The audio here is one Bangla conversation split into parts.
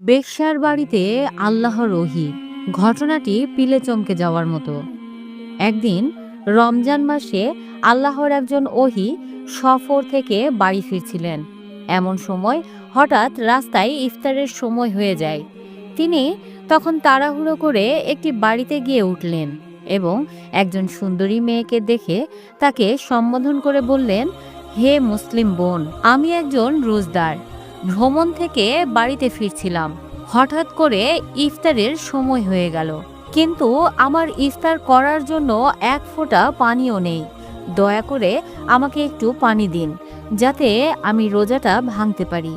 বেশ্যার বাড়িতে আল্লাহর রহি ঘটনাটি পিলে চমকে যাওয়ার মতো। একদিন রমজান মাসে আল্লাহর একজন ওহি সফর থেকে বাড়ি ফিরছিলেন। এমন সময় হঠাৎ রাস্তায় ইফতারের সময় হয়ে যায়। তিনি তখন তাড়াহুড়ো করে একটি বাড়িতে গিয়ে উঠলেন এবং একজন সুন্দরী মেয়েকে দেখে তাকে সম্বোধন করে বললেন, হে মুসলিম বোন, আমি একজন রোজদার। ভ্রমণ থেকে বাড়িতে ফিরছিলাম। হঠাৎ করে ইফতারের সময় হয়ে গেল। কিন্তু আমার ইফতার করার জন্য এক ফোঁটা পানিও নেই। দয়া করে আমাকে একটু পানি দিন, যাতে আমি রোজাটা ভাঙতে পারি।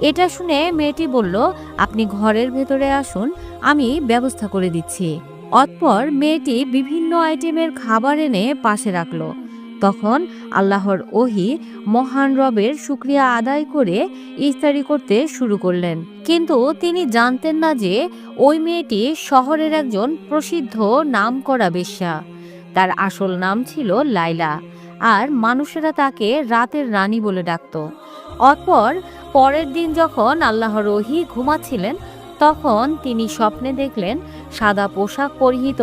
এটা শুনে মেয়েটি বলল, আপনি ঘরের ভেতরে আসুন, আমি ব্যবস্থা করে দিচ্ছি। অতপর মেয়েটি বিভিন্ন আইটেমের খাবার এনে পাশে রাখল। তখন আল্লাহর ওহি মহান রবের শুক্রিয়া আদায় করে ইফতারি করতে শুরু করলেন। কিন্তু তিনি জানতেন না যে ওই মেয়েটি শহরের একজন প্রসিদ্ধ নামকরা বেশ্যা। তার আসল নাম ছিল লাইলা আর মানুষেরা তাকে রাতের রানী বলে ডাকত। অতপর পরের দিন যখন আল্লাহর ওহি ঘুমাচ্ছিলেন, তখন তিনি স্বপ্নে দেখলেন সাদা পোশাক পরিহিত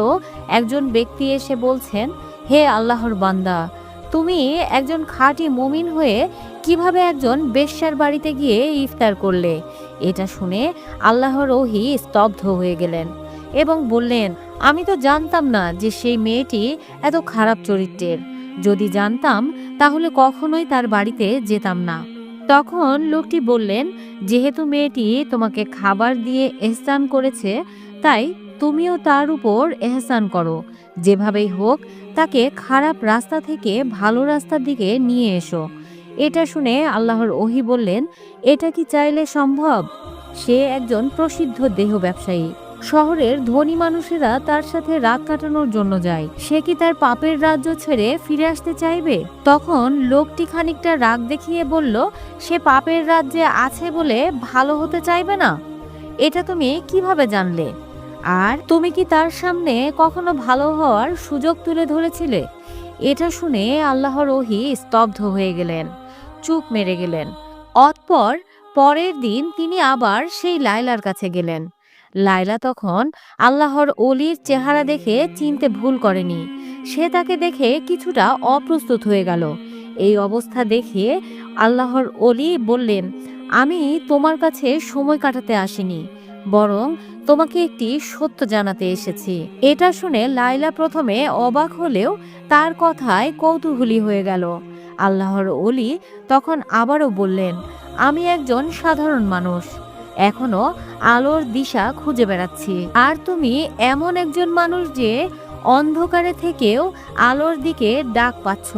একজন ব্যক্তি এসে বলছেন, হে আল্লাহর বান্দা তুমি একজন খাঁটি মমিন হয়ে কীভাবে একজন বেশ্যার বাড়িতে গিয়ে ইফতার করলে? এটা শুনে আল্লাহর ওহি স্তব্ধ হয়ে গেলেন এবং বললেন, আমি তো জানতাম না যে সেই মেয়েটি এত খারাপ চরিত্রের। যদি জানতাম, তাহলে কখনোই তার বাড়িতে যেতাম না। তখন লোকটি বললেন, যেহেতু মেয়েটি তোমাকে খাবার দিয়ে এহসান করেছে, তাই তুমিও তার উপর এহসান করো। যেভাবেই হোক, তাকে খারাপ রাস্তা থেকে ভালো রাস্তার দিকে নিয়ে এসো। এটা শুনে আল্লাহর ওহি বললেন, এটা কি চাইলে সম্ভব? সে একজন প্রসিদ্ধ দেহ ব্যবসায়ী। শহরের ধনী মানুষেরা তার সাথে রাত কাটানোর জন্য যায়। সে কি তার পাপের রাজ্য ছেড়ে ফিরে আসতে চাইবে? তখন লোকটি খানিকটা রাগ দেখিয়ে বলল, সে পাপের রাজ্যে আছে বলে ভালো হতে চাইবে না? এটা তুমি কীভাবে জানলে? আর তুমি কি তার সামনে কখনো ভালো হওয়ার সুযোগ তুলে ধরেছিলে? এটা শুনে আল্লাহর ওহি স্তব্ধ হয়ে গেলেন, চুপ মেরে গেলেন। অতপর পরের দিন তিনি আবার সেই লাইলার কাছে গেলেন। লাইলা তখন আল্লাহর অলির চেহারা দেখে চিনতে ভুল করেনি। সে তাকে দেখে কিছুটা অপ্রস্তুত হয়ে গেল। এই অবস্থা দেখে আল্লাহর অলি বললেন, আমি তোমার কাছে সময় কাটাতে আসিনি। বরং তোমাকে একটি সত্য জানাতে এসেছি। এটা শুনে লাইলা প্রথমে অবাক হলেও তার কথায় কৌতূহলী হয়ে গেল। আল্লাহর অলি তখন আবারও বললেন, আমি একজন সাধারণ মানুষ। এখনও আলোর দিশা খুঁজে বেড়াচ্ছি। আর তুমি এমন একজন মানুষ যে অন্ধকারে থেকেও আলোর দিকে ডাক পাচ্ছ।